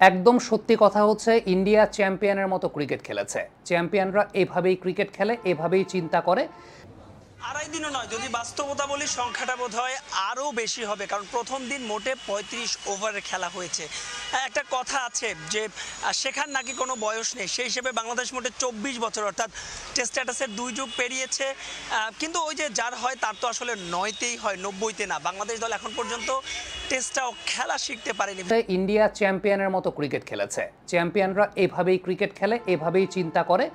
একদম সত্যি কথা হচ্ছে, ইন্ডিয়া চ্যাম্পিয়নের মতো ক্রিকেট খেলেছে। চ্যাম্পিয়নরা এভাবেই ক্রিকেট খেলে, এভাবেই চিন্তা করে। আড়াই দিনও নয় যদি বাস্তবতা বলি সংখ্যাটা বোধ হয় আরও বেশি হবে কারণ প্রথম দিন মোটে পঁয়ত্রিশ ওভারের খেলা হয়েছে। হ্যাঁ, একটা কথা আছে যে শেখার নাকি কোনো বয়স নেই সেই হিসেবে বাংলাদেশ মোটে চব্বিশ বছর অর্থাৎ টেস্ট স্ট্যাটাসের দুই যুগ পেরিয়েছে। কিন্তু ওই যে যার হয় তার তো আসলে নয়তেই হয় নব্বইতে না। বাংলাদেশ দল এখন পর্যন্ত টেস্টটাও খেলা শিখতে পারেনি। ইন্ডিয়া চ্যাম্পিয়নের মতো ক্রিকেট খেলেছে। চ্যাম্পিয়নরা এভাবেই ক্রিকেট খেলে এভাবেই চিন্তা করে।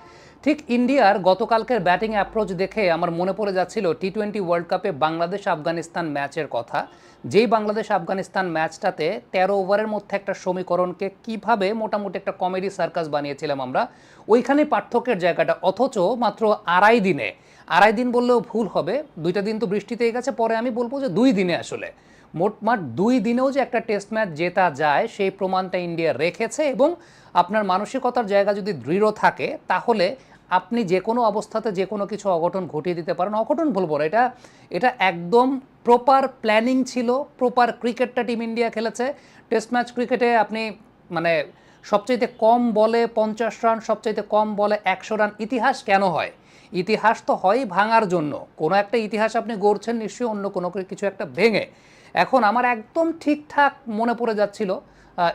ঠিক ইন্ডিয়ার গতকালকের ব্যাটিং অ্যাপ্রোচ দেখে আমার মনে পড়ে যাচ্ছিল টি টোয়েন্টি ওয়ার্ল্ড কাপে বাংলাদেশ আফগানিস্তান ম্যাচের কথা। যেই বাংলাদেশ আফগানিস্তান ম্যাচটাতে তেরো ওভারের মধ্যে একটা সমীকরণকে কীভাবে মোটামুটি একটা কমেডি সার্কাস বানিয়েছিলাম আমরা, ওইখানে পার্থক্যের জায়গাটা, অথচ মাত্র আড়াই দিনে, আড়াই দিন বললেও ভুল হবে, দুইটা দিন তো বৃষ্টিতেই গেছে, পরে আমি বলব যে দুই দিনে আসলে। মোটমাট দুই দিনেও যে একটা টেস্ট ম্যাচ জেতা যায়, সেই প্রমাণটা ইন্ডিয়া রেখেছে এবং আপনার মানসিকতার জায়গা যদি দৃঢ় থাকে, তাহলে আপনি যে কোনো অবস্থাতে যে কোনো কিছু অঘটন ঘটিয়ে দিতে পারেন। অঘটন বলব না, এটা এটা একদম প্রপার প্ল্যানিং ছিল প্রপার ক্রিকেটটা টিম ইন্ডিয়া খেলেছে। টেস্ট ম্যাচ ক্রিকেটে আপনি মানে সবচাইতে কম বলে পঞ্চাশ রান সবচাইতে কম বলে একশো রান ইতিহাস কেন হয়? ইতিহাস তো হয় ভাঙার জন্য। কোনো একটা ইতিহাস আপনি গড়ছেন নিশ্চয়ই অন্য কোনো কিছু একটা ভেঙে। এখন আমার একদম ঠিকঠাক মনে পড়ে যাচ্ছিল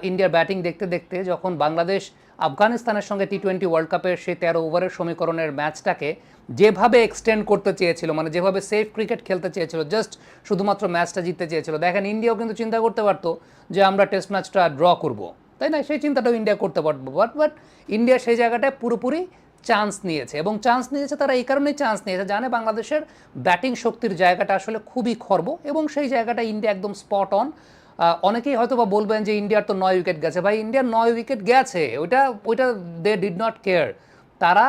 ইন্ডিয়ার ব্যাটিং দেখতে দেখতে যখন বাংলাদেশ আফগানিস্তানের সঙ্গে টি টোয়েন্টি ওয়ার্ল্ড কাপের সেই তেরো ওভারের সমীকরণের ম্যাচটাকে যেভাবে এক্সটেন্ড করতে চেয়েছিল মানে যেভাবে সেফ ক্রিকেট খেলতে চেয়েছিল জাস্ট শুধুমাত্র ম্যাচটা জিততে চেয়েছিল। দেখেন, ইন্ডিয়াও কিন্তু চিন্তা করতে পারতো যে আমরা টেস্ট ম্যাচটা ড্র করব। তাই না? সেই চিন্তাটাও ইন্ডিয়া করতে পারব বাট বাট ইন্ডিয়া সেই জায়গাটায় পুরোপুরি চান্স নিয়েছে এবং চান্স নিয়েছে, তারা এই কারণেই চান্স নিয়েছে। জানে বাংলাদেশের ব্যাটিং শক্তির জায়গাটা আসলে খুবই খর্ব এবং সেই জায়গাটা ইন্ডিয়া একদম স্পট অন অনেকেই হয়তো বা বলবেন যে ইন্ডিয়ার তো নয় উইকেট গেছে। ভাই, ইন্ডিয়ার নয় উইকেট গেছে। ওইটা ওইটা দে ডিড নট কেয়ার তারা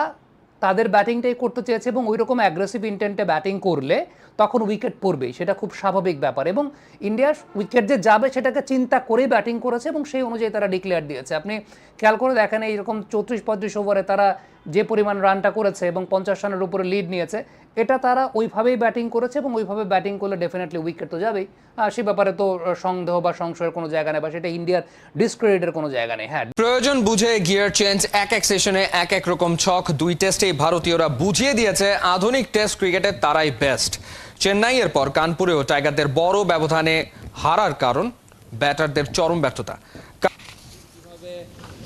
তাদের ব্যাটিংটাই করতে চেয়েছে এবং ওই রকম অ্যাগ্রেসিভ ইন্টেন্টে ব্যাটিং করলে তখন উইকেট পড়বেই। সেটা খুব স্বাভাবিক ব্যাপার। এবং ইন্ডিয়ার উইকেট যে যাবে সেটাকে চিন্তা করেই ব্যাটিং করেছে এবং সেই অনুযায়ী তারা ডিক্লেয়ার দিয়েছে। আপনি খেয়াল করে দেখেন, এইরকম চৌত্রিশ পঁয়ত্রিশ ওভারে তারা যে পরিমাণ রানটা করেছে এবং পঞ্চাশ রানের উপরে লিড নিয়েছে, এটা তারা ওইভাবেই ব্যাটিং করেছে এবং ওইভাবে ব্যাটিং করলে ডেফিনেটলি উইকেট তো যাবেই। সে ব্যাপারে তো সন্দেহ বা সংশয়ের কোনো জায়গা নেই বা সেটা ইন্ডিয়ার ডিসক্রেডিটের কোনো জায়গা নেই। হ্যাঁ। প্রয়োজন বুঝে গিয়ার চেঞ্জ এক এক সেশনে এক এক রকম ছক। দুই টেস্টেই ভারতীয়রা বুঝিয়ে দিয়েছে, আধুনিক টেস্ট ক্রিকেটে তারাই বেস্ট চেন্নাইয়ের পর কানপুরেও টাইগারদের বড় ব্যবধানে হারার কারণ ব্যাটারদের চরম ব্যর্থতা।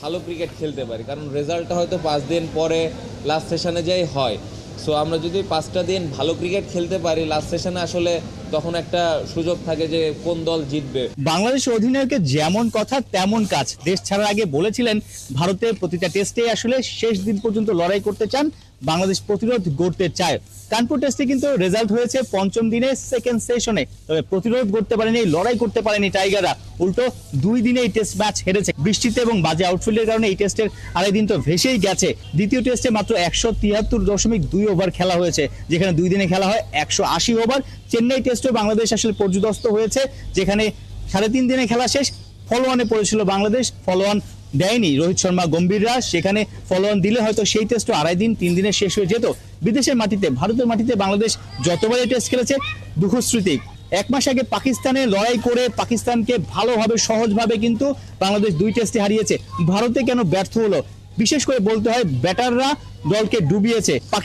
ভালো ক্রিকেট খেলতে পারি। কারণ রেজাল্টটা হয়তো পাঁচ দিন পরে লাস্ট সেশনে যাই হয়। সো আমরা যদি পাঁচটা দিন ভালো ক্রিকেট খেলতে পারি লাস্ট সেশনে আসলে তখন একটা সুযোগ থাকে যে কোন দল জিতবে। বাংলাদেশ অধিনায়কের যেমন কথা, তেমন কাজ। দেশ ছাড়ার আগে বলেছিলেন ভারতে প্রতিটা টেস্টে আসলে শেষ দিন পর্যন্ত লড়াই করতে চান। বাংলাদেশ প্রতিরোধ গড়তে চায়। কানপুর টেস্টে কিন্তু রেজাল্ট হয়েছে পঞ্চম দিনে সেকেন্ড সেশনে তবে প্রতিরোধ করতে পারেনি, লড়াই করতে পারেনি টাইগাররা। উল্টো, দুই দিনে এই টেস্ট ম্যাচ হেরেছে। বৃষ্টিতে এবং বাজে আউটফিল্ডের কারণে এই টেস্টের আড়াই দিন তো ভেসেই গেছে। দ্বিতীয় টেস্টে মাত্র একশো তিয়াত্তর দশমিক দুই ওভার খেলা হয়েছে, যেখানে দুই দিনে খেলা হয় একশো আশি ওভার চেন্নাই টেস্টে বাংলাদেশ আসলে পর্যদস্ত হয়েছে, যেখানে সাড়ে তিন দিনে খেলা শেষ ফলোয়ানে পড়েছিল বাংলাদেশ ফলোয়ান দেয়নি। রোহিত শর্মা গম্ভীররা সেখানে ফলোয়ান দিলে হয়তো সেই টেস্ট আড়াই দিন, তিন দিনে শেষ হয়ে যেত। বিদেশের মাটিতে, ভারতের মাটিতে বাংলাদেশ যতবারই টেস্ট খেলেছে দুঃখস্মৃতি এক মাস আগে পাকিস্তানে লড়াই করে পাকিস্তানকে ভালোভাবে, সহজভাবে কিন্তু বাংলাদেশ দুই টেস্টে হারিয়েছে। ভারতে কেন ব্যর্থ হলো? বিশেষ করে বলতে হয় ব্যাটাররা দলকে ডুবিয়েছে। পাকিস্তান